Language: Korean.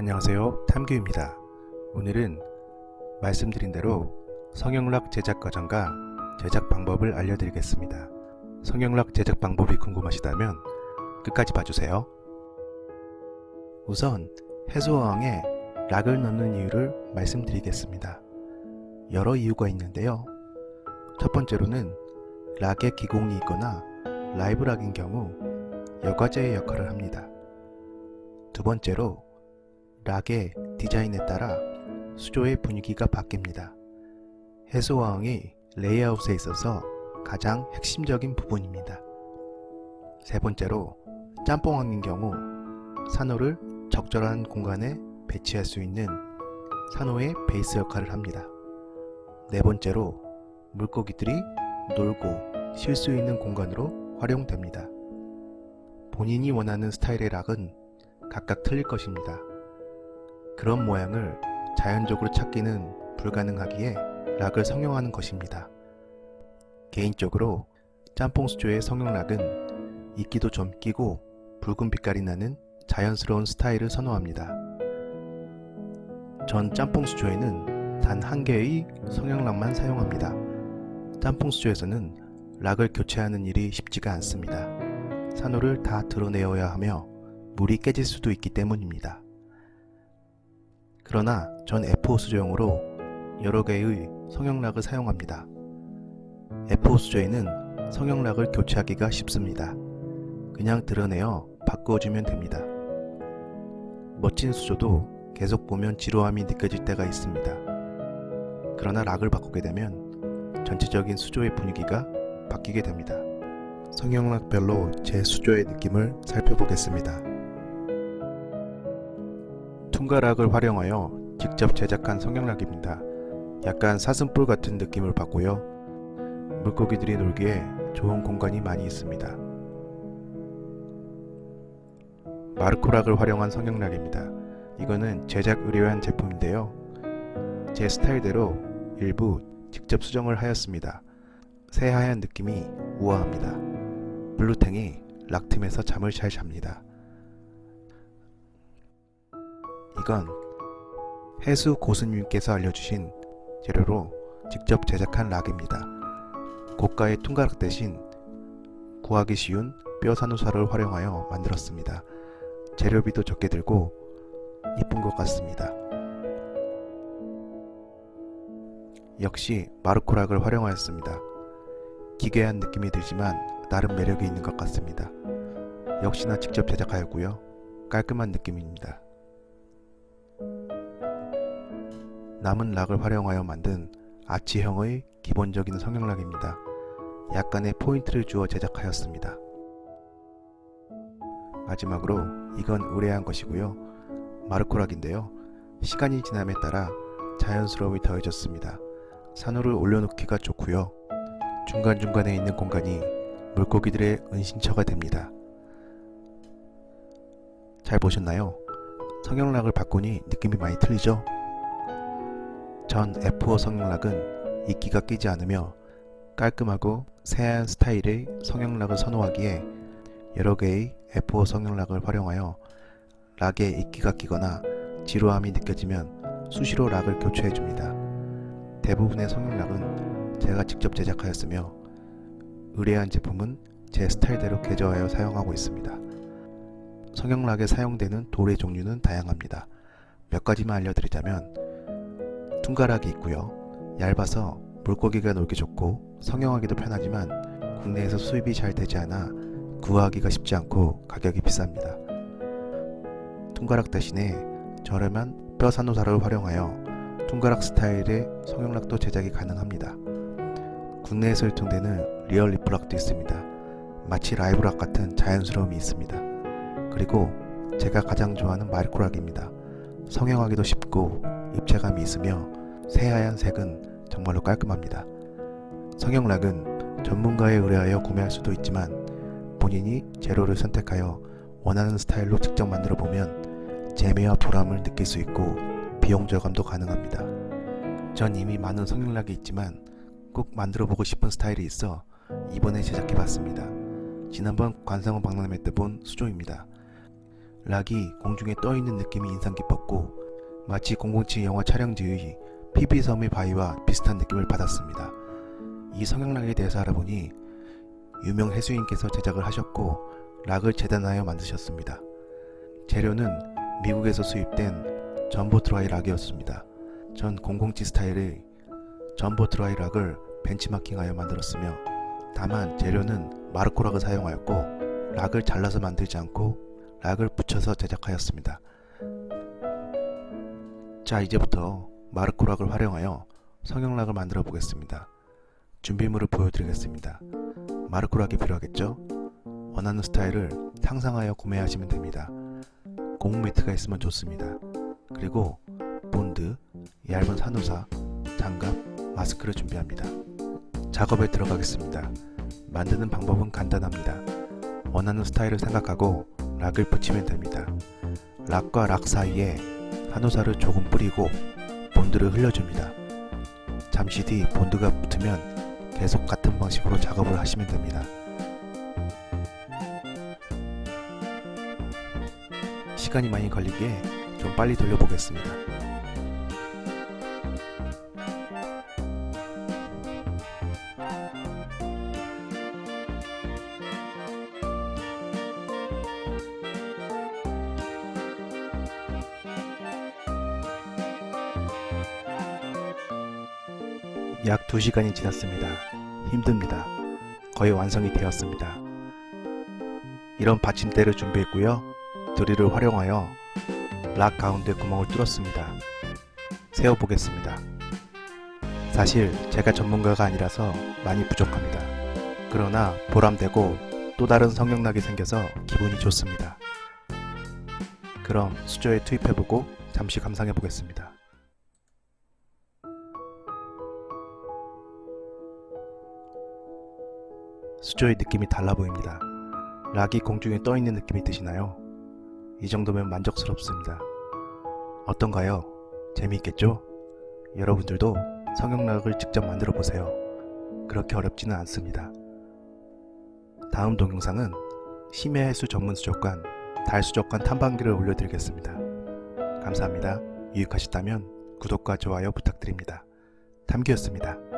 안녕하세요. 탐규입니다. 오늘은 말씀드린 대로 성형락 제작 과정과 제작 방법을 알려드리겠습니다. 성형락 제작 방법이 궁금하시다면 끝까지 봐주세요. 우선 해수어항에 락을 넣는 이유를 말씀드리겠습니다. 여러 이유가 있는데요. 첫 번째로는 락의 기공이 있거나 라이브 락인 경우 여과제의 역할을 합니다. 두 번째로 락의 디자인에 따라 수조의 분위기가 바뀝니다. 해수어항이 레이아웃에 있어서 가장 핵심적인 부분입니다. 세 번째로 짬뽕항인 경우 산호를 적절한 공간에 배치할 수 있는 산호의 베이스 역할을 합니다. 네 번째로 물고기들이 놀고 쉴 수 있는 공간으로 활용됩니다. 본인이 원하는 스타일의 락은 각각 틀릴 것입니다. 그런 모양을 자연적으로 찾기는 불가능하기에 락을 성형하는 것입니다. 개인적으로 짬뽕 수조의 성형락은 이끼도 좀 끼고 붉은 빛깔이 나는 자연스러운 스타일을 선호합니다. 전 짬뽕 수조에는 단 한 개의 성형락만 사용합니다. 짬뽕 수조에서는 락을 교체하는 일이 쉽지가 않습니다. 산호를 다 드러내어야 하며 물이 깨질 수도 있기 때문입니다. 그러나 전 F5 수조용으로 여러 개의 성형락을 사용합니다. F5 수조에는 성형락을 교체하기가 쉽습니다. 그냥 드러내어 바꾸어주면 됩니다. 멋진 수조도 계속 보면 지루함이 느껴질 때가 있습니다. 그러나 락을 바꾸게 되면 전체적인 수조의 분위기가 바뀌게 됩니다. 성형락별로 제 수조의 느낌을 살펴보겠습니다. 퉁가락을 활용하여 직접 제작한 성형락입니다. 약간 사슴뿔 같은 느낌을 받고요. 물고기들이 놀기에 좋은 공간이 많이 있습니다. 마르코락을 활용한 성형락입니다. 이거는 제작 의뢰한 제품인데요. 제 스타일대로 일부 직접 수정을 하였습니다. 새하얀 느낌이 우아합니다. 블루탱이 락틈에서 잠을 잘 잡니다. 이건 해수 고수님께서 알려주신 재료로 직접 제작한 락입니다. 고가의 퉁가락 대신 구하기 쉬운 뼈 산호사를 활용하여 만들었습니다. 재료비도 적게 들고 이쁜 것 같습니다. 역시 마르코락을 활용하였습니다. 기괴한 느낌이 들지만 나름 매력이 있는 것 같습니다. 역시나 직접 제작하였고요. 깔끔한 느낌입니다. 남은 락을 활용하여 만든 아치형의 기본적인 성형락입니다. 약간의 포인트를 주어 제작하였습니다. 마지막으로 이건 의뢰한 것이고요. 마르코락인데요. 시간이 지남에 따라 자연스러움이 더해졌습니다. 산호를 올려놓기가 좋고요. 중간중간에 있는 공간이 물고기들의 은신처가 됩니다. 잘 보셨나요? 성형락을 바꾸니 느낌이 많이 틀리죠? 전 F5 성형락은 이끼가 끼지 않으며 깔끔하고 새하얀 스타일의 성형락을 선호하기에 여러 개의 F5 성형락을 활용하여 락에 이끼가 끼거나 지루함이 느껴지면 수시로 락을 교체해 줍니다. 대부분의 성형락은 제가 직접 제작하였으며 의뢰한 제품은 제 스타일대로 개조하여 사용하고 있습니다. 성형락에 사용되는 돌의 종류는 다양합니다. 몇 가지만 알려드리자면 퉁가락이 있고요. 얇아서 물고기가 놀기 좋고 성형하기도 편하지만 국내에서 수입이 잘 되지 않아 구하기가 쉽지 않고 가격이 비쌉니다. 퉁가락 대신에 저렴한 뼈 산호사를 활용하여 퉁가락 스타일의 성형락도 제작이 가능합니다. 국내에서 유통되는 리얼 리프락도 있습니다. 마치 라이브락 같은 자연스러움이 있습니다. 그리고 제가 가장 좋아하는 마르코락입니다. 성형하기도 쉽고 입체감이 있으며 새하얀 색은 정말로 깔끔합니다. 성형락은 전문가에 의뢰하여 구매할 수도 있지만 본인이 재료를 선택하여 원하는 스타일로 직접 만들어 보면 재미와 보람을 느낄 수 있고 비용 절감도 가능합니다. 전 이미 많은 성형락이 있지만 꼭 만들어 보고 싶은 스타일이 있어 이번에 제작해 봤습니다. 지난번 관상어 박람회 때 본 수조입니다. 락이 공중에 떠 있는 느낌이 인상 깊었고 마치 007 영화 촬영지의 PB섬의 바위와 비슷한 느낌을 받았습니다. 이 성형락에 대해서 알아보니 유명 해수인께서 제작을 하셨고 락을 재단하여 만드셨습니다. 재료는 미국에서 수입된 전보 드라이 락이었습니다. 전 007 스타일의 전보 드라이 락을 벤치마킹하여 만들었으며 다만 재료는 마르코 락을 사용하였고 락을 잘라서 만들지 않고 락을 붙여서 제작하였습니다. 자 이제부터 마르코 락을 활용하여 성형락을 만들어 보겠습니다. 준비물을 보여드리겠습니다. 마르코 락이 필요하겠죠? 원하는 스타일을 상상하여 구매하시면 됩니다. 고무 매트가 있으면 좋습니다. 그리고 본드, 얇은 산호사, 장갑, 마스크를 준비합니다. 작업에 들어가겠습니다. 만드는 방법은 간단합니다. 원하는 스타일을 생각하고 락을 붙이면 됩니다. 락과 락 사이에 한호사를 조금 뿌리고 본드를 흘려줍니다. 잠시 뒤 본드가 붙으면 계속 같은 방식으로 작업을 하시면 됩니다. 시간이 많이 걸리기에 좀 빨리 돌려보겠습니다. 약 2시간이 지났습니다. 힘듭니다. 거의 완성이 되었습니다. 이런 받침대를 준비했고요. 드릴을 활용하여 락 가운데 구멍을 뚫었습니다. 세워보겠습니다. 사실 제가 전문가가 아니라서 많이 부족합니다. 그러나 보람되고 또 다른 성형락이 생겨서 기분이 좋습니다. 그럼 수조에 투입해보고 잠시 감상해보겠습니다. 수조의 느낌이 달라 보입니다. 락이 공중에 떠 있는 느낌이 드시나요? 이 정도면 만족스럽습니다. 어떤가요? 재미있겠죠? 여러분들도 성형락을 직접 만들어 보세요. 그렇게 어렵지는 않습니다. 다음 동영상은 심해 해수 전문 수족관, 달수족관 탐방기를 올려드리겠습니다. 감사합니다. 유익하셨다면 구독과 좋아요 부탁드립니다. 탐기였습니다.